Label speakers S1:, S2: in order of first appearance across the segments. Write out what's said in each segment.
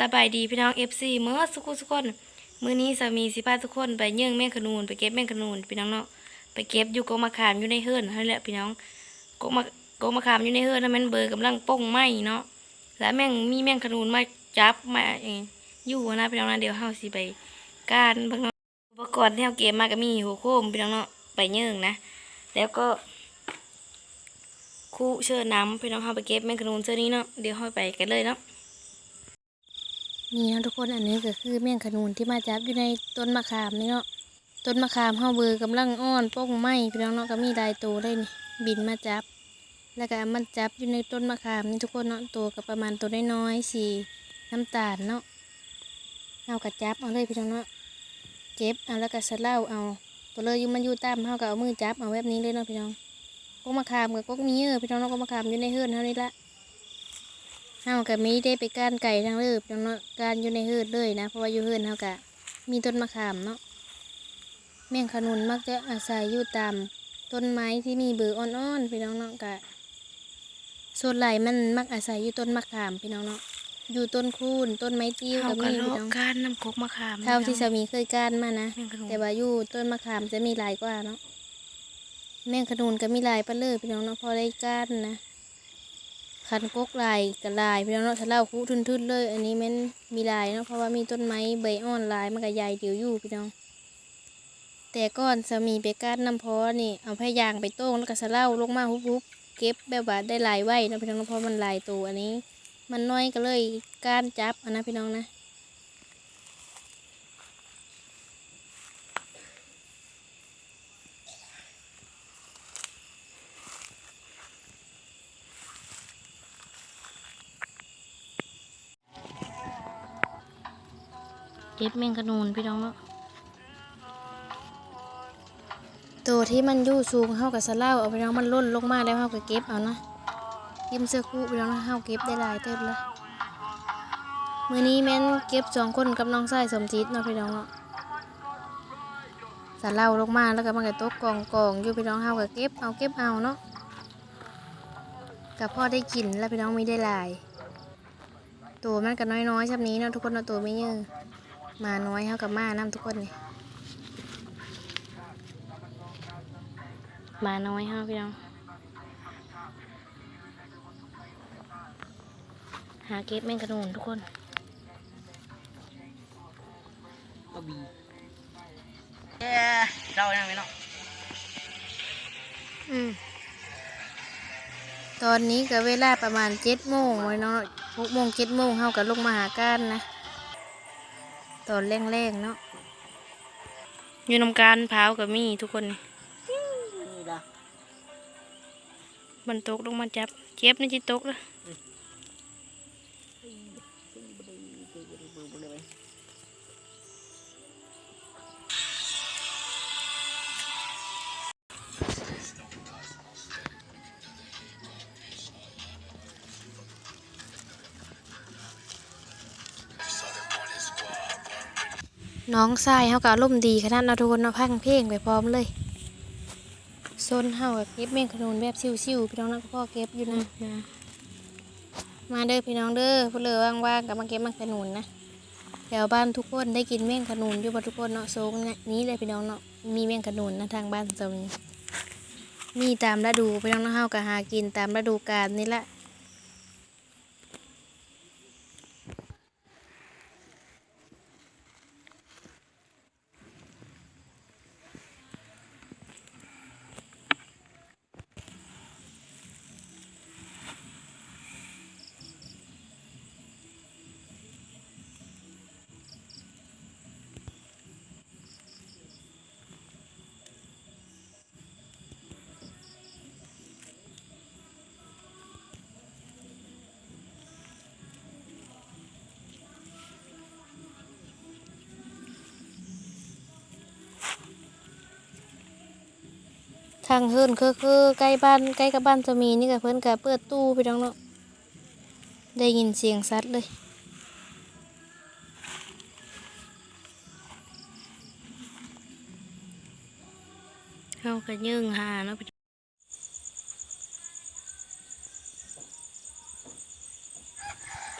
S1: สบายดีพี่น้อง FC เมื่อสุกุสุกคนมื้อนี้สามีสิพาทุกคนไปเยื่องแมงขนูนไปเก็บแมงขนูนพี่น้องเนาะไปเก็บอยู่กงมะขามอยู่ในเฮือนนั่นแหละพี่น้องกงมะกงมะขามอยู่ในเฮือนนั่นมันเบอร์กำลังป่งไหมเนาะแล้วแมงมีแมงขนูนมาจับมาอยู่นะพี่น้องนะเดี๋ยวเฮาสิไปก้านเบิ่งเนาะอุปกรณ์ที่เฮาเก็บมาก็มีหัวโคมพี่น้องเนาะไปเยื่องนะแล้วก็คู่เชิญน้ำพี่น้องเฮาไปเก็บแมงขนูนเชิญนี้เนาะเดี๋ยวเฮาไปกันเลยเนาะ
S2: นี่นะทุกคนอันนี้ก็คือแมงขนูนที่มาจับอยู่ในต้นมะขามนี่เนาะต้นมะขามเฮาเบือกำลังอ่อนป้องไหมพี่น้องเนาะก็มีลายตัวเลยนี่บินมาจับ แล้วก็เอามันจับอยู่ในต้นมะขามนี่ทุกคนเนาะตัวก็ประมาณตัวน้อยๆสีน้ำตาลเนาะเอากระจับเอาเลยพี่น้องเนาะเก็บเอาแล้วก็สะเล่าเอาตัวเลยอยู่มันอยู่ตามเฮาก็เอามือจับเอาแบบนี้เลยเนาะพี่น้องกกมะขามกับกกมีเยอะพี่น้องเนาะกกมะขามอยู่ในเฮือนเท่านี้ละ เฮาก็มีได้ไปก้านไก่ทางเลิบจังเนาะการอยู่ในเฮือดเลยนะ เพราะว่าอยู่เฮือนเฮาก็มีต้นมะขามเนาะแมงขนุนมักจะอาศัยอยู่ตามต้นไม้ที่มีเบืออ่อนๆพี่น้องเนาะก็ส่วนใหญ่มันมักอาศัยอยู่ต้นมะขามพี่น้องเนาะอยู่ต้นคูนต้นไม้ติ้ว
S1: เฮา
S2: ก็
S1: ก็
S2: มี
S1: เลาะ
S2: พี่น้อง
S1: ก้านน้ำกกมะขาม
S2: เท่าที่สามีเคยก้านมานะ
S1: แมงขนูน
S2: แต่ว่าอยู่ต้นมะขามจะมีหลายกว่าเนาะแมงขนุนก็มีหลายปะเลยพี่น้องเนาะพอได้ก้านนะ คันกกลายกับลายพี่น้องเนาะทะเล่าคู่ทุนๆเลย อันนี้แมันมีลายเนาะเพราะว่ามีต้นไม้ใบอ่อนลายมันก็ใหญ่เดียวอยู่พี่น้อง แต่ก้อนสามีไปก้านน้ำพอนี่เอาพยางไปโต้งแล้วก็สะเล่าลงมาฮุบๆเก็บแบบว่าได้ลายไว้นะพี่น้องเนาะเพราะมันลายตัวอันนี้ มันน้อยก็เลยก้านจับอันนะพี่น้องนะ
S1: เก็บแมงขนูนพี่น้องเนาะ
S2: ตัวที่มันยู่สูงเฮากับสเล่าเอาพี่น้องมันล่นลงมาแล้วเฮาก็เก็บเอานะยิ้มเสื้อคู่พี่น้องนะเฮาเก็บได้หลายเติบละมือนี้แม่นเก็บสองคนกับน้องชายสมจิตเนาะพี่น้องเนาะสะเล่าลงมาแล้วก็มันก็ตกกองกองอยู่พี่น้องเฮาก็เก็บเอาเก็บเอาเนาะกับพ่อได้กินแล้วพี่น้องไม่ได้หลาย ตัวมันก็น้อยๆชับนี้เนาะทุกคนเนาะตัวไม่เยอะ มาน้อยเฮากับมานํทุกคนนี่
S1: มาน้อยเฮาพี่น้องหาเก็บแมงขนูนทุกคน
S3: ก็บีเอ้เรายังไม่เนาะ
S2: อืมตอนนี้ก็เวลาประมาณเจ็ดโมงไว้เนาะหกโมงเจ็ดโมงเฮาก็ลงมาหาก้านนะ ตอนแรงๆเนาะ
S1: อยู่นำการพร้าวกับมีทุกคน
S3: นี่ละ
S1: มันตกลงมาจับเก็บนี่จิตกเลย
S2: น้องชายเฮาก็อารมณ์ดีขนาดนาะทุกคนเนาะพังเพลงไปพร้อมเลยโซนเฮาก็เก็บแมงขนุนแบบชิวๆพี่น้องนาะพ่อเก็บอยู่นะมาเด้อพี่น้องเด้อพื่อเลยว่างๆกับมาเก็บแมงขนุนนะแถวบ้านทุกคนได้กินแมงขนุนอยู่บ่ทุกคนเนาะโซงนี่ยนี้เลยพี่น้องเนาะมีแมงขนุนนะทางบ้านเจ้านี้มีตามฤดูพี่น้องนะเฮาก็หากินตามฤดูกาลนี่แหละ ทางเฮิรนคือคือใกล้บ้านใกล้กับบ้านจะมีนี่กับเพิ่อนก็เปิดตู้พี่น้องเนาะได้ยินเสียงสัตว์เลย
S1: เฮาก็ยื่งหาเนาะพี่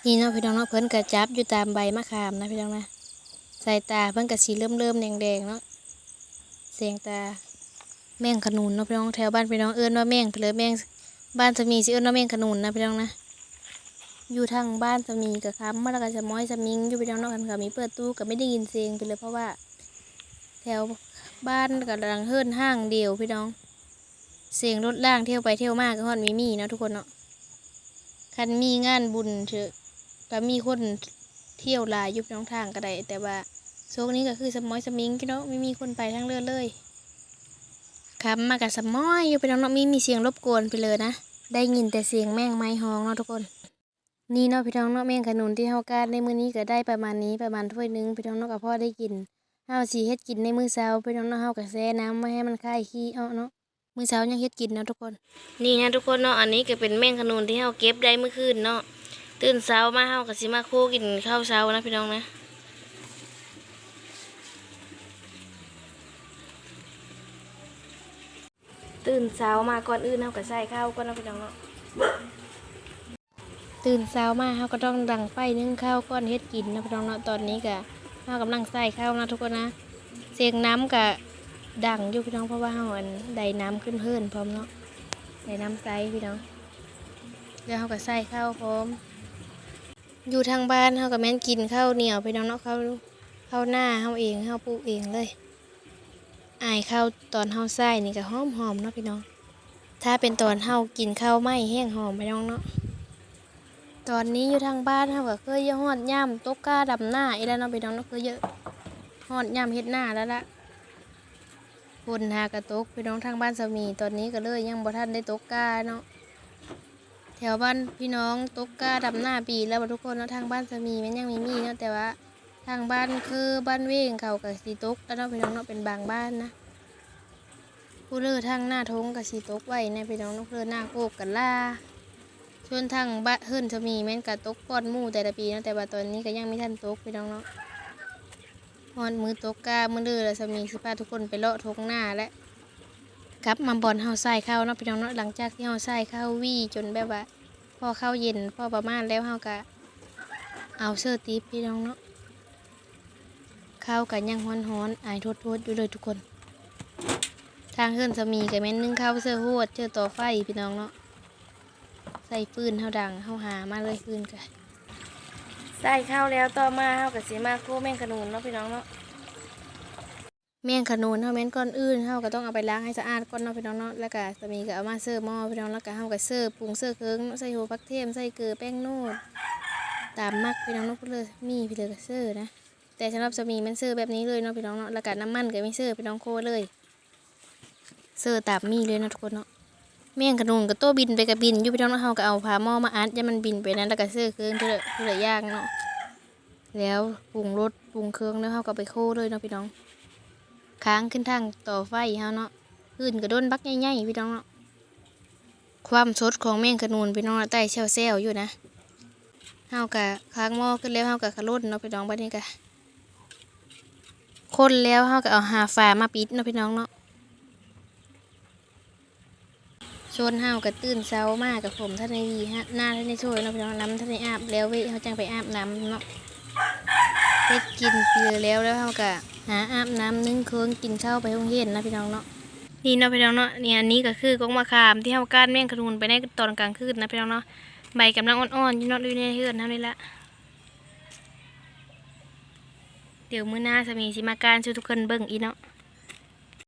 S2: นี่เนาะพี่น้องเนาะเพิ่นก็จับอยู่ตามใบมะขามนะพี่น้องนะสายตาเพิ่นก็สีเริ่มเริ่มๆแดงๆเนาะเสียงตา แม่งขนุนนะพี่น้องแถวบ้านพี่น้องเอิ้นว่าแม่งไปเลยแม่งบ้านสามีสิเอิ้นว่าแม่งขนุนนะพี่น้องนะอยู่ทางบ้านสามีกับคำมื่อไรก็จะม้อยสมิงอยู่พี่น้องนาะกันก็มีเปิดตู้ก็ไม่ได้ยินเสียงไปเลยเพราะว่า แถวบ้านกับดังเฮิร์นห้างเดียวพี่น้อง เสียงรถล่างเที่ยวไปเที่ยวมากก็ฮอนมีมีนะทุกคนเนาะคันมีงานบุญเถอะก็มีคนเที่ยวลายยุบน้องทางก็ได้แต่ว่าโซกนี้ก็คือสมอยสมิงพี่น้องไม่มีคนไปทั้งเรือเลย ครับมากับสมอยอยู่พี่น้องเนาะมีมีเสียงรบกวนไปเลยนะ ได้ยินแต่เสียงแม่งไม้ฮ้องเนาะทุกคน นี่เนาะพี่น้องเนาะแม่งขนุนที่เฮากาดในมื้อนี้ก็ได้ประมาณนี้ประมาณถ้วยหนึงพี่น้องเนาะก็พอได้กินเฮาสิเฮ็ดกินในมื้อเช้าพี่น้องเนาะเฮาก็แช่น้ำไว้ให้มันคลายขี้เอาเนาะมื้อเช้ายังเฮ็ดกินเนาะทุกคน
S1: นี่นะทุกคนเนาะอันนี้ก็เป็นแม่งขนุนที่เฮาเก็บได้เมื่อคืนเนาะตื่นเช้ามาเฮาก็สิมาโคกินข้าวเช้านะพี่น้องนะ ตื่นเช้ามาก่อนอื่นเฮาก็ใส่ข้าวก่อนเนาะพี่น้องเนาะ
S2: ตื่นเช้ามาเฮาก็ต้องดังไฟนึ่งข้าวก้อนเฮ็ดกินนะพี่น้องเนาะตอนนี้ก็เฮากำลังใส่ข้าวนะทุกคนนะ เสียงน้ำก็ดังอยู่พี่น้องเพราะว่าเฮาอันได้น้ำขึ้นเพิ่นพร้อมเนาะได้น้ำใสพี่น้องแล้วเฮาก็ใส่ข้าวพร้อม อยู่ทางบ้านเฮาก็แม่นกินข้าวเหนียวพี่น้องเนาะข้าวข้าวหน้าเฮาเองเฮาปลูกเองเลย อายข้าวตอนเฮาใส่นี่ก็หอมๆเนาะพี่น้อง ถ้าเป็นตอนเฮากินข้าวไหม้แห้งหอมพี่น้องเนาะ ตอนนี้อยู่ทางบ้านเขาก็เคยเยอะฮอดย่ำตกกาดำหน้าอีแล้วเนาะพี่น้องเนาะเคยเยอะฮอดย่ำเฮ็ดหน้าแล้วละฝนหากระตกพี่น้องทางบ้านสามี ตอนนี้ก็เลยยังบ่ทันได้ตกกาเนาะแถวบ้านพี่น้องตกกาดำหน้าปีแล้วทุกคนเนาะทางบ้านสามีมันยังมีมีเนาะแต่ว่า ทางบ้านคือบ้านเว้งเขากับสีตกแล้วเนาะพี่น้องเนาะเป็นบางบ้านนะผู้เลือทางหน้าทงกับสีตกไว้นะพี่น้องนาะเลือหน้าโกกกันล่าส่วนทางบ้านเฮิรนจะมีแม่นกะตกก้อนมู่แต่ละปีนะแต่ว่าตอนนี้ก็ยังไม่ทันตกพี่น้องเนาะฮอนมือตกกามือเดือแล้วจะมีสิพาทุกคนไปเลาะทงหน้าและกลับมาบอลเฮาใส่ข้าวเนาะพี่น้องเนาะหลังจากที่เฮาใส่ข้าววี่จนแบบว่าพอข้าวเย็นพอประมาณแล้วเฮาก็เอาเสื้อตีบพี่น้องเนาะ ข้าวกันยังฮ้อนฮ้อนๆอายโทษๆอยู่เลยทุกคน ทางเฮิรนจะมีกับแม่นนึ่งข้าวเสื้อหวดเสื้อต่อไฟพี่น้องเนาะใส่ฟืนเฮาดังเฮาหามาเลยฟืนกัน
S1: ใส่ข้าวแล้วต่อมาเฮาก็สิมาโคแมงขนุนเนาะพี่น้องเนาะ
S2: แม่งขนุนเฮาแม่นก้อนอื่นเฮาก็ต้องเอาไปล้างให้สะอาดก่อนเนาะพี่น้องเนาะแล้วก็สามีก็เอามาเสิร์ฟหม้อพี่น้องแล้วก็เฮาก็เสิร์ฟปรุงเสิร์ฟเครื่องเนาะใส่หัวผักเทียมใส่เกลือแป้งโนดตามมักพี่น้องเนาะพูดเลยมีพี่เลยก็เสิร์ฟนะ แต่สำหรับสามีมันเสิร์ฟแบบนี้เลยเนาะพี่น้องเนาะแล้วก็น้ำมันก็ไม่เสิร์ฟพี่น้องโคเลยเสิร์ฟตามมีเลยเนาะทุกคนเนาะแม่งขนุนก็โตบินไปกับบินอยู่พี่น้องเนาะเฮาก็เอาผ้าหม้อมาอัดให้มันบินไปนั้นแล้วก็เสิร์ฟเครื่องเท่าเท่าย่างเนาะแล้วปรุงรสปรุงเครื่องแล้วเขาก็ไปโคเลยเนาะพี่น้อง ค้างขึ้นทางต่อไฟเฮาเนาะขึ้นกระโดนบักใหญ่ๆพี่น้องเนาะความสดของแมงขนูนพี่น้องใต้เซลเซลอยู่นะเฮากะค้างหม้อขึ้นแล้วเฮากะขลุ่นเนาะพี่น้องบัดนี้กะ คนแล้วเฮากะเอาหาฝามาปิดเนาะพี่น้องเนาะชนเฮากะตื่นเช้ามากกับผมท่านในวีฮะหน้าท่านในช่วยเนาะพี่น้องน้ำท่านในอาบแล้วเว้ยเฮาจังไปอาบน้ำเนาะเฮ็ดกินเกลือแล้วแล้วเราก็หาอาบน้ำนึ่งเครื่องกินข้าวไปโรงเรียนนะพี่น้องเนาะ
S1: นี่เนาะพี่น้องเนาะเนี่ยอันนี้ก็คือกงมะขามที่เฮาก้านแมงขนุนไปในตอนกลางคืนนะพี่น้องเนาะใบกำลังอ่อนๆอยู่เนาะอยู่ในเฮือนเท่านี้ละ เดี๋ยวมื้อหน้าจะมีสิมาการช่วยทุกคนเบิ่งอีเนาะ